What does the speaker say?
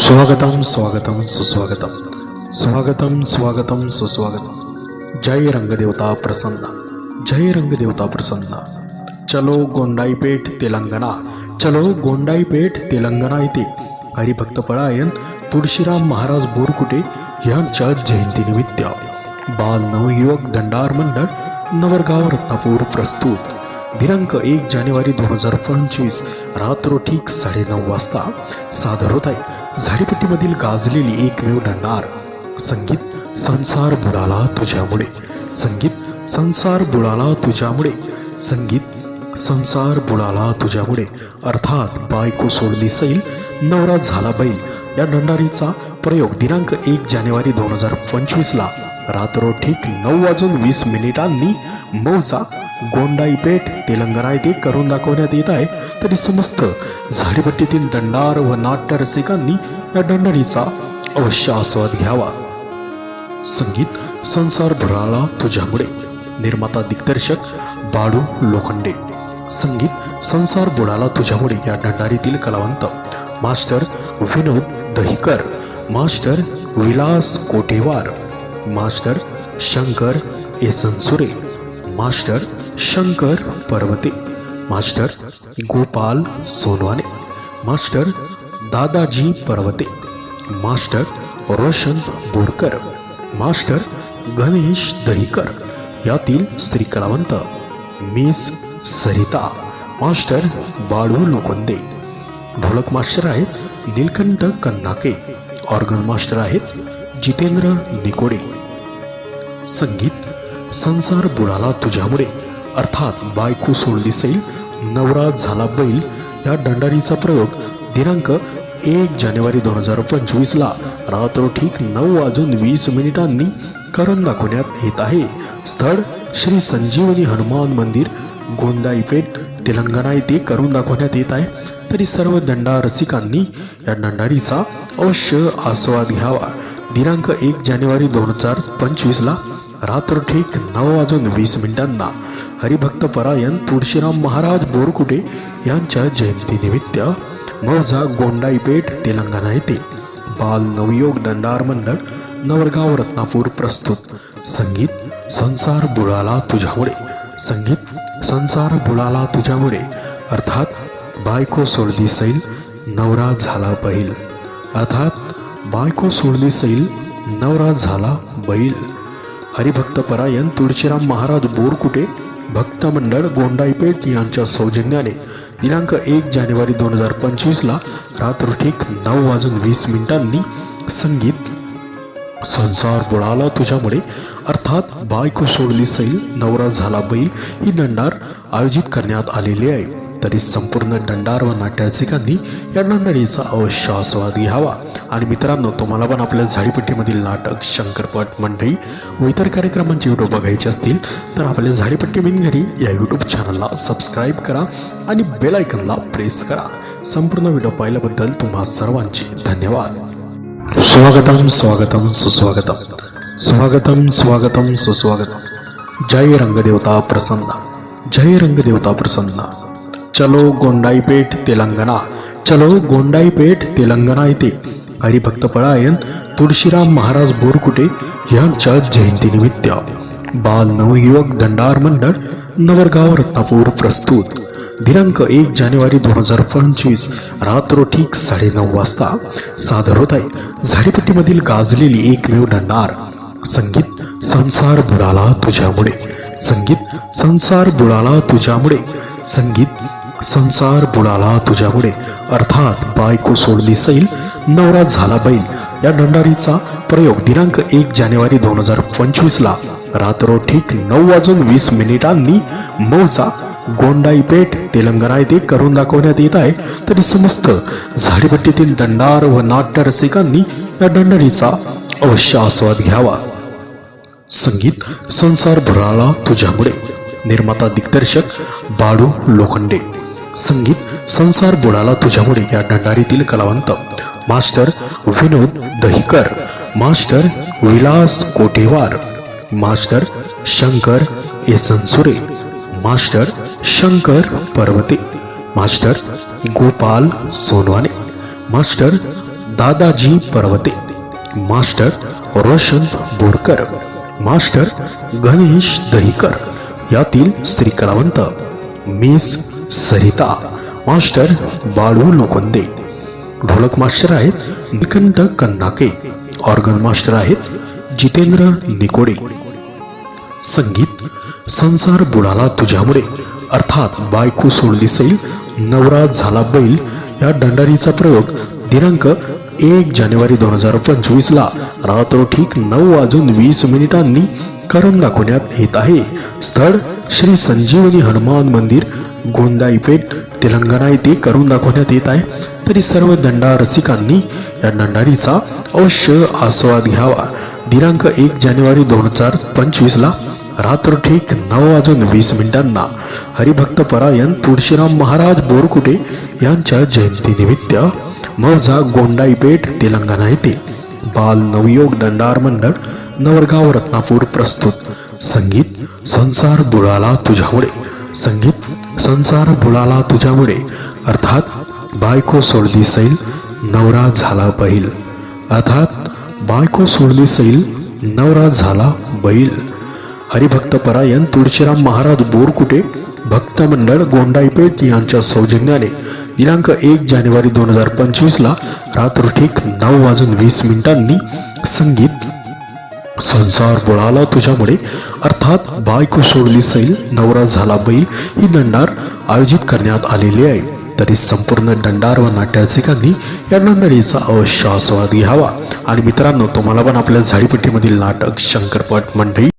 स्वागतम स्वागतम सुस्वागतम स्वागतम स्वागतम सुस्वागतम जय रंगदेवता प्रसन्न जय रंगदेवता प्रसन्न चलो गोंडाईपेठ तेलंगणा चलो गोंडाईपेठ तेलंगणा येथे हरिभक्त पळायन तुळशीराम महाराज बोरकुटे यांच्या जयंतीनिमित्त बाल नवयुवक दंडार मंडळ नवरगाव रत्नापूर प्रस्तुत दिनांक एक जानेवारी दोन हजार पंचवीस रात्र ठीक साडेनऊ वाजता सादर होत आहे झाडीपट्टीमधील गाजलेली एकमेव दंडार संगीत संसार बुडाला तुझ्यामुळे. संगीत संसार बुडाला तुझ्यामुळे. संगीत संसार बुडाला तुझ्यामुळे. अर्थात बायको सोडली सैल नवरा झाला बैल. या नंडारीचा प्रयोग दिनांक एक जानेवारी दोन हजार पंचवीसला रात्र ठीक नऊ वाजून वीस मिनिटांनी मौजा गोंडाईपेठ तेलंगणा येथे करून दाखवण्यात येत आहे. तरी समस्त झाडीपट्टीतील दंडार व नाट्य रसिकांनी या दंडारीचा अवश्य आस्वाद घ्यावा. संगीत संसार भराळा तुझ्यामुळे. निर्माता दिग्दर्शक बाळू लोखंडे. संगीत संसार बुडाला तुझ्यामुळे या दंडारीतील कलावंत. Master Vinod Dahikar. Master Vilas Kotewar master Shankar Esansure master Shankar Parvate master Gopal Sonwane master Dadaji Parvate master Roshan Borkar master Ganesh Dahikar यातील स्त्री कलावंत मिस सरिता मास्टर बाळू लोखंदे ढोलक मास्टर आहेत दिलकंठ कन्नाके ऑर्गन मास्टर आहेत जितेंद्र निकोडे. संगीत संसार बुडाला तुझ्यामुळे. अर्थात बायको सोडली सैल नवरा झाला बैल. या दंडारीचा प्रयोग दिनांक एक जानेवारी दोन हजार पंचवीसला रात्र ठीक नऊ वाजून वीस मिनिटांनी करून दाखवण्यात येत आहे. स्थळ श्री संजीवनी हनुमान मंदिर गोंदाईपेठ तेलंगणा येथे करून दाखवण्यात येत आहे. तरी सर्व दंडा रसिकांनी या दंडारीचा अवश्य आस्वाद घ्यावा. दिनांक एक जानेवारी दोन हजार पंचवीसला रात्र ठीक नऊ वाजून वीस मिनिटांना हरिभक्त परायण तुळशीराम महाराज बोरकुटे यांच्या जयंतीनिमित्त मौजा गोंडाईपेठ तेलंगणा येथे. बाल नवयोग दंडार मंडळ नवरगाव रत्नापूर प्रस्तुत. संगीत संसार बुडाला तुझ्यामुळे. संगीत संसार बुडाला तुझ्यामुळे. अर्थात बायको सोडली सैल नवरा झाला बैल. अर्थात बायको सोडली सैल नवरा झाला बैल. हरिभक्त परायण तुळशीराम महाराज बोरकुटे भक्त मंडळ गोंडाईपेठ यांच्या सौजन्याने दिनांक एक जानेवारी दोन हजार पंचवीसला रात्र ठीक नऊ वाजून वीस मिनिटांनी संगीत संसार बुडाला तुझ्यामुळे. अर्थात बायको सोडली सैल नवरा झाला बैल ही दंडार आयोजित करण्यात आलेली आहे. तरी संपूर्ण दंडार व नाट्यरसिकांनी या दंडारीचा अवश्य आस्वाद घ्यावा आणि मित्रांनो तुम्हाला पण आपल्या झाडीपट्टीमधील नाटक शंकरपट मंडई व इतर कार्यक्रमांचे व्हिडिओ बघायचे असतील तर आपल्या झाडीपट्टी बिनघरी या यूट्यूब चॅनलला सबस्क्राईब करा आणि बेलायकनला प्रेस करा. संपूर्ण व्हिडिओ पाहिल्याबद्दल तुम्हा सर्वांचे धन्यवाद. स्वागतम स्वागतम सुस्वागतम. स्वागतम स्वागतम सुस्वागतम. जय रंगदेवता प्रसन्न. जय रंगदेवता प्रसन्न. चलो गोंडाईपेठ तेलंगणा. चलो गोंडाईपेठ तेलंगणा येथे हरिभक्त पळायन तुळशीराम महाराज बोरकुटे यांच्या जयंतीनिमित्त बाल नवयुवक दंडार मंडळ नवरगाव रत्नापूर प्रस्तुत. दिनांक एक जानेवारी दोन हजार पंचवीस रात्र ठीक साडेनऊ वाजता सादर होत आहे झाडीपट्टीमधील गाजलेली एकमेव दंडार संगीत संसार बुडाला तुझ्यामुळे. संगीत संसार बुडाला तुझ्यामुळे. संगीत संसार बुडाला तुझ्यामुळे अर्थात बायको सोडली सैल नवरा झाला बैल. या दंडारीचा प्रयोग दिनांक एक जानेवारी दोन हजार पंचवीसला. रात्र ठीक नऊ वाजून वीस मिनिटांनी मौजा गोंडाईपेठ तेलंगणा येथे करून दाखवण्यात येत आहे. तरी समस्त झाडीपट्टीतील दंडार व नाट्य रसिकांनी या दंडारीचा अवश्य आस्वाद घ्यावा. संगीत संसार भराला तुझ्यामुळे निर्माता दिग्दर्शक बाळू लोखंडे. संगीत संसार बुडाला तुझ्यामुळे या दंडारीतील कलावंत. Master Vinod Dahikar. Master Vilas Kotewar master Shankar Esansure. Master Shankar Parvate. Master Gopal Sonwane. Master Dadaji Parvate. Master Roshan Borkar. Master Ganesh Dahikar. यातील स्त्री कलावंत. मिस सरिता मास्टर बाळू लोखंदे ढोलक मास्टर आहेत निकंठ कन्नाके ऑर्गन मास्टर आहेत जितेंद्र निकोडे. संगीत संसार बुडाला तुझ्यामुळे अर्थात बायको सोडली सैल नवरा झाला बैल या दंडारीचा प्रयोग दिनांक एक जानेवारी दोन हजार पंचवीसला. रात्र ठीक नऊ वाजून वीस मिनिटांनी करून दाखवण्यात येत आहे. स्थळ श्री संजीवनी हनुमान मंदिर गोंदाईपेठ तेलंगणा येथे करून दाखवण्यात येत आहे. तरी सर्व दंडा रसिकांनी या दंडारीचा अवश्य आस्वाद घ्यावा. दिनांक एक जानेवारी दोन हजार पंचवीस ला रात्र ठीक नऊ वाजून वीस मिनिटांना हरिभक्त परायण तुळशीराम महाराज बोरकुटे यांच्या जयंतीनिमित्त मौजा गोंडाईपेठ तेलंगणा येथे. बाल नवयोग दंडार मंडळ नवरगाव रत्नापूर प्रस्तुत. संगीत संसार बुळाला तुझ्यामुळे. संगीत संसार बुळाला तुझ्यामुळे. अर्थात बायको सोडली सैल नवरा झाला बैल. अर्थात बायको सोडली सैल नवरा झाला बैल. हरिभक्त परायण तुळशीराम महाराज बोरकुटे भक्त मंडळ गोंडाईपेठ यांच्या सौजन्याने दिनांक एक जानेवारी दोन हजार पंचवीसला रात्र ठीक नऊ वाजून वीस मिनिटांनी संगीत संसार बुळाला तुझ्यामुळे. अर्थात बायको सोडली सैल नवरा झाला बैल ही दंडार आयोजित करण्यात आलेली आहे. तरी संपूर्ण दंडार व नाट्यरसिकांनी या दंडारीचा अवश्य आस्वाद घ्यावा आणि मित्रांनो तुम्हाला पण आपल्या झाडीपट्टीमधील नाटक शंकरपट मंडळी